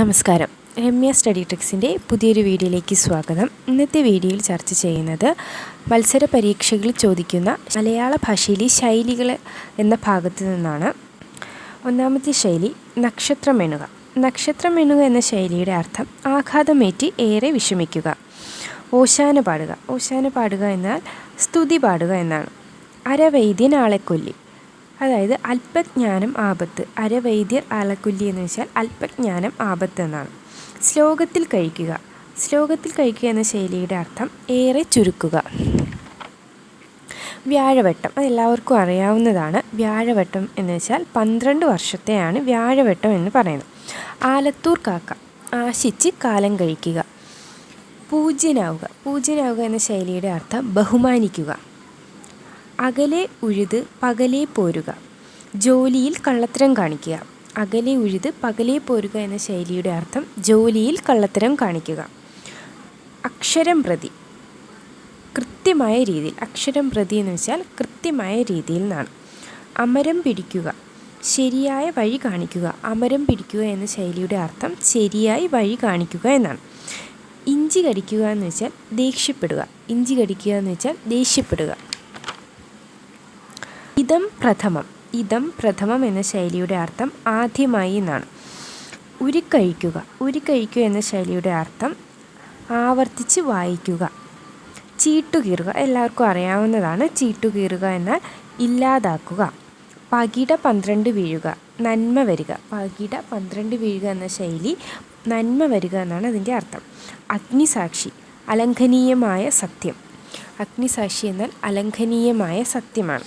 നമസ്കാരം. രമ്യ സ്റ്റഡി ട്രിക്സിന്റെ പുതിയൊരു വീഡിയോയിലേക്ക് സ്വാഗതം. ഇന്നത്തെ വീഡിയോയിൽ ചർച്ച ചെയ്യുന്നത് മത്സര പരീക്ഷകളിൽ ചോദിക്കുന്ന മലയാള ഭാഷയിലെ ശൈലികൾ എന്ന ഭാഗത്ത് നിന്നാണ്. ഒന്നാമത്തെ ശൈലി നക്ഷത്രം നക്ഷത്രമെണുക നക്ഷത്രം എണ്ണുക എന്ന ശൈലിയുടെ അർത്ഥം ആഘാതമേറ്റി ഏറെ വിഷമിക്കുക. ഓശാന പാടുക. ഓശാന പാടുക എന്നാൽ സ്തുതി പാടുക എന്നാണ്. അരവൈദ്യൻ ആളെ കൊല്ലി. അതായത് അല്പജ്ഞാനം ആപത്ത്. അരവൈദ്യർ ആലക്കുല്ലി എന്ന് വെച്ചാൽ അല്പജ്ഞാനം ആപത്ത് എന്നാണ്. ശ്ലോകത്തിൽ കഴിക്കുക. ശ്ലോകത്തിൽ കഴിക്കുക എന്ന ശൈലിയുടെ അർത്ഥം ഏറെ ചുരുക്കുക. വ്യാഴവട്ടം. അതെല്ലാവർക്കും അറിയാവുന്നതാണ്. വ്യാഴവട്ടം എന്ന് വെച്ചാൽ പന്ത്രണ്ട് വർഷത്തെയാണ് വ്യാഴവട്ടം എന്ന് പറയുന്നത്. ആലത്തൂർ കാക്ക. ആശിച്ച് കാലം കഴിക്കുക. പൂജ്യനാവുക. പൂജ്യനാവുക എന്ന ശൈലിയുടെ അർത്ഥം ബഹുമാനിക്കുക. അകലെ ഉഴുത് പകലെ പോരുക. ജോലിയിൽ കള്ളത്തരം കാണിക്കുക. അകലെ ഉഴുത് പകലെ പോരുക എന്ന ശൈലിയുടെ അർത്ഥം ജോലിയിൽ കള്ളത്തരം കാണിക്കുക. അക്ഷരം പ്രതി. കൃത്യമായ രീതിയിൽ. അക്ഷരം പ്രതി എന്ന് വെച്ചാൽ കൃത്യമായ രീതിയിൽ നിന്നാണ് അമരം പിടിക്കുക. ശരിയായ വഴി കാണിക്കുക. അമരം പിടിക്കുക എന്ന ശൈലിയുടെ അർത്ഥം ശരിയായി വഴി കാണിക്കുക എന്നാണ്. ഇഞ്ചി കടിക്കുക എന്ന് വെച്ചാൽ ദേഷ്യപ്പെടുക. ഇഞ്ചി കടിക്കുക എന്ന് വെച്ചാൽ ദേഷ്യപ്പെടുക. ഇതം പ്രഥമം. ഇതം പ്രഥമം എന്ന ശൈലിയുടെ അർത്ഥം ആദ്യമായി എന്നാണ്. ഉരുക്കഴിക്കുക. ഉരുക്കഴിക്കുക എന്ന ശൈലിയുടെ അർത്ഥം ആവർത്തിച്ച് വായിക്കുക. ചീട്ടുകീറുക. എല്ലാവർക്കും അറിയാവുന്നതാണ് ചീട്ടുകീറുക എന്നാൽ ഇല്ലാതാക്കുക. പകിട പന്ത്രണ്ട് വീഴുക. നന്മ വരിക. പകിട പന്ത്രണ്ട് വീഴുക എന്ന ശൈലി നന്മ വരിക എന്നാണ് അതിന്റെ അർത്ഥം. അഗ്നിസാക്ഷി. അലംഘനീയമായ സത്യം. അഗ്നിസാക്ഷി എന്നാൽ അലംഘനീയമായ സത്യമാണ്.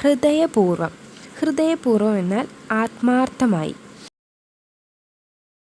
ഹൃദയപൂർവം. ഹൃദയപൂർവം എന്നാൽ ആത്മാർത്ഥമായി.